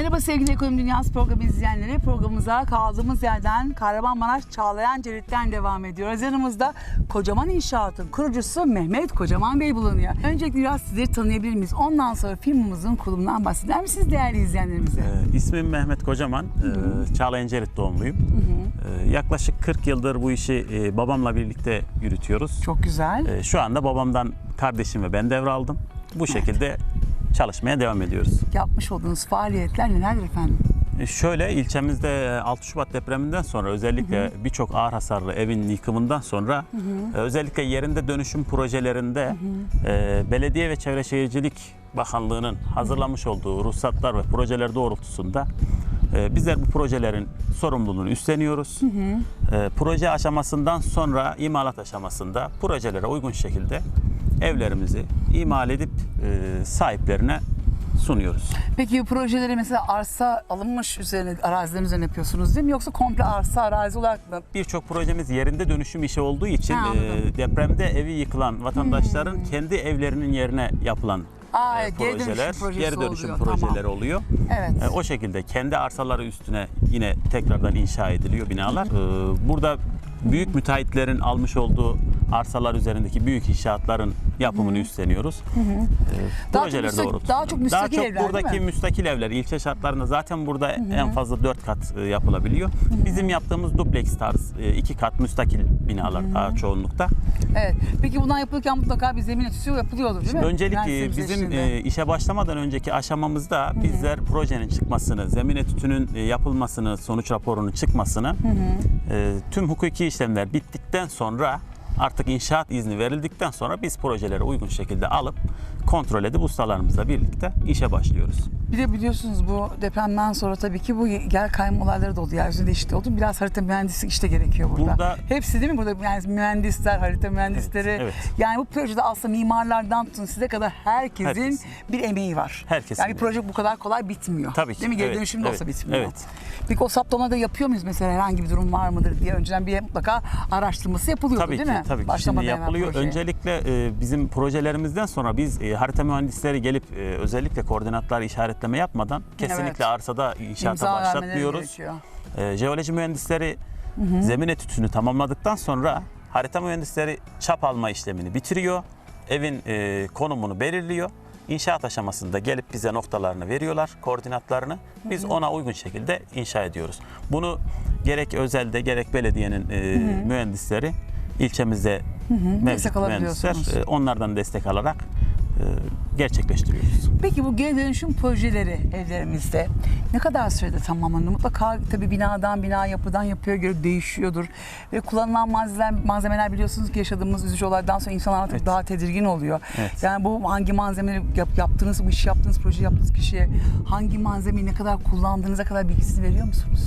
Merhaba sevgili Ekonomi Dünyası programı izleyenleri. Programımıza kaldığımız yerden Kahramanmaraş Çağlayan Cerit'ten devam ediyoruz. Yanımızda Kocaman İnşaat'ın kurucusu Mehmet Kocaman Bey bulunuyor. Öncelikle biraz sizleri tanıyabilir miyiz? Ondan sonra firmamızın kurulumundan bahseder misiniz değerli izleyenlerimize? Ee, İsmim Mehmet Kocaman. Ee, Çağlayan Cerit doğumluyum. Ee, yaklaşık 40 yıldır bu işi e, babamla birlikte yürütüyoruz. Çok güzel. Ee, şu anda babamdan kardeşim ve ben devraldım. Bu şekilde çalışmaya devam ediyoruz. Yapmış olduğunuz faaliyetler nelerdir efendim? Ee, şöyle ilçemizde e, 6 Şubat depreminden sonra özellikle birçok ağır hasarlı evin yıkımından sonra e, özellikle yerinde dönüşüm projelerinde e, Belediye ve Çevre Şehircilik Bakanlığı'nın hazırlamış olduğu ruhsatlar ve projeler doğrultusunda e, bizler bu projelerin sorumluluğunu üstleniyoruz. E, proje aşamasından sonra imalat aşamasında projelere uygun şekilde evlerimizi imal edip e, sahiplerine sunuyoruz. Peki bu projeleri mesela arsa alınmış üzerine, arazilerin üzerine yapıyorsunuz değil mi? Yoksa komple arsa arazi olarak mı? Birçok projemiz yerinde dönüşüm işi olduğu için Ha. Hmm. e, depremde evi yıkılan vatandaşların kendi evlerinin yerine yapılan Aa, e, geri dönüşüm projeler, geri dönüşüm oluyor, projeleri tamam. oluyor. Evet. E, o şekilde kendi arsaları üstüne yine tekrardan inşa ediliyor binalar. E, burada büyük müteahhitlerin almış olduğu arsalar üzerindeki büyük inşaatların yapımını üstleniyoruz. E, Daha projeler çok müstak- doğrultusunda. daha çok müstakil Daha çok evler, buradaki müstakil evler ilçe şartlarında zaten burada en fazla 4 kat e, yapılabiliyor. Bizim yaptığımız dupleks tarz 2 kat müstakil binalar daha çoğunlukta. Evet. Peki bundan yapılırken mutlaka bir zemin etüsü yapılıyordur değil mi? Öncelik e, bizim e, işe başlamadan önceki aşamamızda bizler projenin çıkmasını, zemin etütünün e, yapılmasını, sonuç raporunun çıkmasını, e, tüm hukuki işlemler bittikten sonra artık inşaat izni verildikten sonra biz projelere uygun şekilde alıp kontrol edip ustalarımızla birlikte işe başlıyoruz. Bir de biliyorsunuz bu depremden sonra tabii ki bu yer kayma olayları da oldu. Yeryüzünde değişikliği oldu. Biraz harita mühendislik işte gerekiyor burada. Burada- Hepsi değil mi burada? Yani mühendisler, harita mühendisleri. Evet, evet. Yani bu projede aslında mimarlardan tutun size kadar herkesin Herkes. bir emeği var. Herkesin Yani bir proje bu kadar kolay bitmiyor. Tabii ki, Değil mi? Geri evet, dönüşümde olsa evet, bitmiyor. evet. Peki o saptamada yapıyor muyuz mesela herhangi bir durum var mıdır diye önceden bir mutlaka araştırması yapılıyordu Tabii değil ki, mi? tabii ki. Başlamadan Şimdi yapılıyor. Öncelikle e, bizim projelerimizden sonra biz e, harita mühendisleri gelip e, özellikle koordinatlar işaretleme yapmadan kesinlikle Evet. arsada inşaata İmza başlatmıyoruz. E, jeoloji mühendisleri zemin etütünü tamamladıktan sonra harita mühendisleri çap alma işlemini bitiriyor. Evin e, konumunu belirliyor. İnşaat aşamasında gelip bize noktalarını veriyorlar, koordinatlarını. Biz ona uygun şekilde inşa ediyoruz. Bunu gerek özelde gerek belediyenin e, mühendisleri ilçemizde Destek mevcut alabiliyorsunuz. mühendisler e, onlardan destek alarak gerçekleştiriyoruz. Peki bu geri dönüşüm projeleri evlerimizde ne kadar sürede tamamlanır? Mutlaka tabii binadan bina yapıdan yapıya göre değişiyordur. Ve kullanılan malzemeler, malzemeler biliyorsunuz ki yaşadığımız üzücü olaydan sonra insanlar artık Evet. daha tedirgin oluyor. Evet. Yani bu hangi malzemeleri yap, yaptığınız, bu işi yaptığınız, proje yaptığınız kişiye hangi malzemeyi ne kadar kullandığınıza kadar bilgisini veriyor musunuz?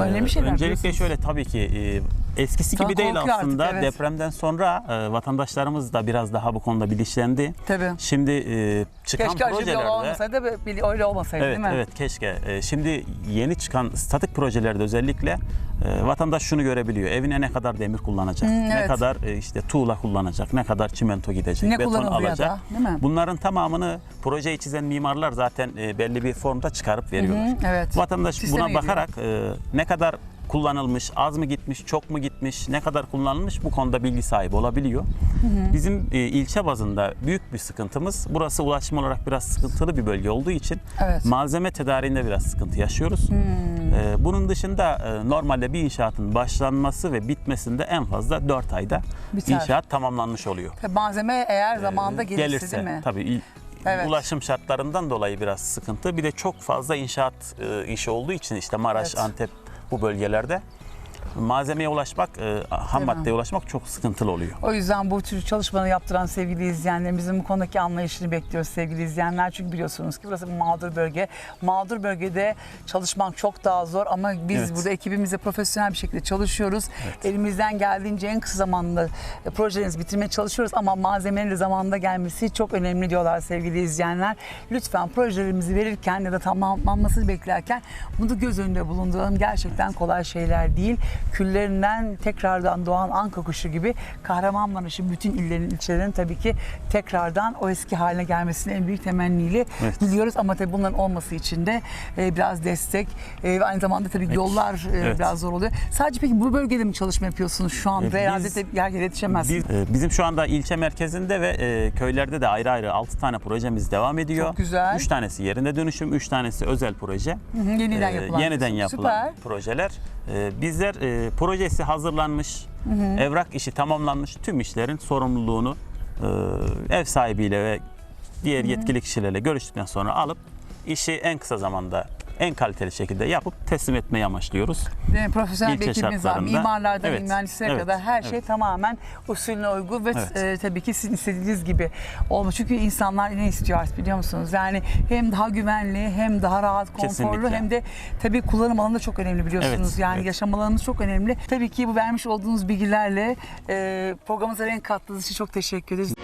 Önemli Ee, şeyler Öncelikle şöyle tabii ki e, eskisi gibi değil korkuyor artık, aslında. evet. Depremden sonra e, vatandaşlarımız da biraz daha bu konuda bilinçlendi. Tabii. Şimdi e, çıkan Keşke acı bir projelerde olmasaydı, böyle- öyle olmasaydı Evet, değil mi? evet keşke. Ee, Şimdi yeni çıkan statik projelerde özellikle e, vatandaş şunu görebiliyor. Evine ne kadar demir kullanacak, Hmm, ne evet. kadar e, işte tuğla kullanacak, ne kadar çimento gidecek, Ne beton alacak. da, değil mi? Bunların tamamını projeyi çizen mimarlar zaten e, belli bir formda çıkarıp veriyorlar. Evet. Vatandaş Sisteme buna giriyor. bakarak e, ne kadar kullanılmış, az mı gitmiş, çok mu gitmiş, ne kadar kullanılmış bu konuda bilgi sahibi olabiliyor. Bizim e, ilçe bazında büyük bir sıkıntımız burası ulaşım olarak biraz sıkıntılı bir bölge olduğu için Evet. malzeme tedariğinde biraz sıkıntı yaşıyoruz. Hmm. E, bunun dışında e, normalde bir inşaatın başlanması ve bitmesinde en fazla 4 ayda Biter. inşaat tamamlanmış oluyor. Tabii Malzeme eğer zamanında Ee, gelirse, değil mi? tabii Evet. ulaşım şartlarından dolayı biraz sıkıntı. Bir de çok fazla inşaat e, işi olduğu için işte Maraş, Evet. Antep bu bölgelerde malzemeye ulaşmak, e, ham Değil mi? maddeye ulaşmak çok sıkıntılı oluyor. O yüzden bu tür çalışmaları yaptıran sevgili izleyenlerimizin bu konudaki anlayışını bekliyoruz sevgili izleyenler. Çünkü biliyorsunuz ki burası bir mağdur bölge. Mağdur bölgede çalışmak çok daha zor ama biz Evet. burada ekibimizle profesyonel bir şekilde çalışıyoruz. Elimizden geldiğince en kısa zamanda e, projelerimizi bitirmeye çalışıyoruz ama malzemelerin de zamanında gelmesi çok önemli diyorlar sevgili izleyenler. Lütfen projelerimizi verirken ya da tamamlanmasını beklerken bunu göz önünde bulunduralım. Gerçekten kolay şeyler değil. Küllerinden tekrardan doğan anka kuşu gibi Kahramanmaraş'ın bütün illerin, ilçelerin tabii ki tekrardan o eski haline gelmesini en büyük temenniyle Evet. diliyoruz. Ama tabii bunların olması için de e, biraz destek e, ve aynı zamanda tabii yollar e, Evet. biraz zor oluyor. Sadece peki bu bölgede mi çalışma yapıyorsunuz şu anda? E, Herhalde biz- de yer yetişemezsiniz. Biz- e, bizim şu anda ilçe merkezinde ve e, köylerde de ayrı ayrı 6 tane projemiz devam ediyor. Çok güzel. 3 tanesi yerinde dönüşüm, 3 tanesi özel proje. Hı hı, yeniden E, yapılan. yeniden yapılan Süper. projeler. E, bizler e, projesi hazırlanmış, evrak işi tamamlanmış tüm işlerin sorumluluğunu e, ev sahibiyle ve diğer yetkili kişilerle görüştükten sonra alıp işi en kısa zamanda en kaliteli şekilde yapıp teslim etmeyi amaçlıyoruz. Mi? Profesyonel bir ekibimiz var. Mimarlardan Evet, mühendislere evet, kadar her şey evet. tamamen usulüne uygun ve Evet. e, tabii ki sizin istediğiniz gibi olmuş. Çünkü insanlar ne istiyor artık biliyor musunuz? Yani hem daha güvenli hem daha rahat, konforlu Kesinlikle. hem de tabii kullanım alanı da çok önemli biliyorsunuz. Evet, yani evet. yaşam alanınız çok önemli. Tabii ki bu vermiş olduğunuz bilgilerle e, programımıza renk kattığınız için çok teşekkür ederiz.